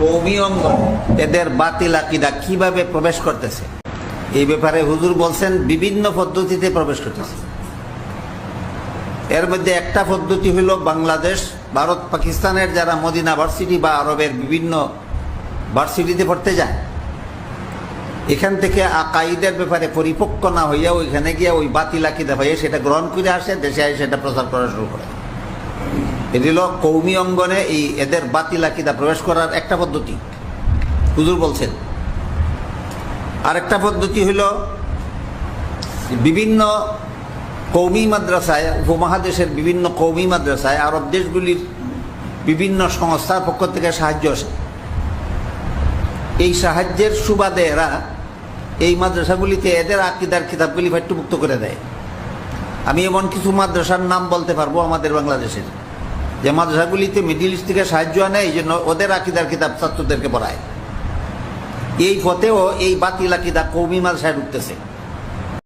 কৌমি এদের বাতিল আকিদা কীভাবে প্রবেশ করতেছে? এই ব্যাপারে হুজুর বলছেন, বিভিন্ন পদ্ধতিতে প্রবেশ করতেছে। এর মধ্যে একটা পদ্ধতি হলো বাংলাদেশ, ভারত, পাকিস্তানের যারা মদিনা ভার্সিটি বা আরবের বিভিন্ন ভার্সিটিতে পড়তে যায়, এখান থেকে আকাইদের ব্যাপারে পরিপক্ক না হইয়া ওইখানে গিয়ে ওই বাতিল আকিদা হয়ে সেটা গ্রহণ করে আসে, দেশে সেটা প্রচার করা শুরু করে। এটি হলো কৌমি অঙ্গনে এই এদের বাতিল আকিদা প্রবেশ করার একটা পদ্ধতি। হুজুর বলছেন। আরেকটা পদ্ধতি হইল বিভিন্ন কৌমি মাদ্রাসায়, উপমহাদেশের বিভিন্ন কৌমি মাদ্রাসায় আরব দেশগুলির বিভিন্ন সংস্থার পক্ষ থেকে সাহায্য আসে। এই সাহায্যের সুবাদে এরা এই মাদ্রাসাগুলিতে এদের আকিদার কিতাবগুলি পাঠ্যভুক্ত করে দেয়। আমি এমন কিছু মাদ্রাসার নাম বলতে পারব আমাদের বাংলাদেশের। যে মাদ্রাসাগুলিতে মিডিল ইস্ট থেকে সাহায্য আনে, এই জন্য ওদের আকিদার কিতাব ছাত্রদেরকে পড়ায়। এই পথেও এই বাতিল আকিদা কৌমি মাদ্রাসায় ঢুকতেছে।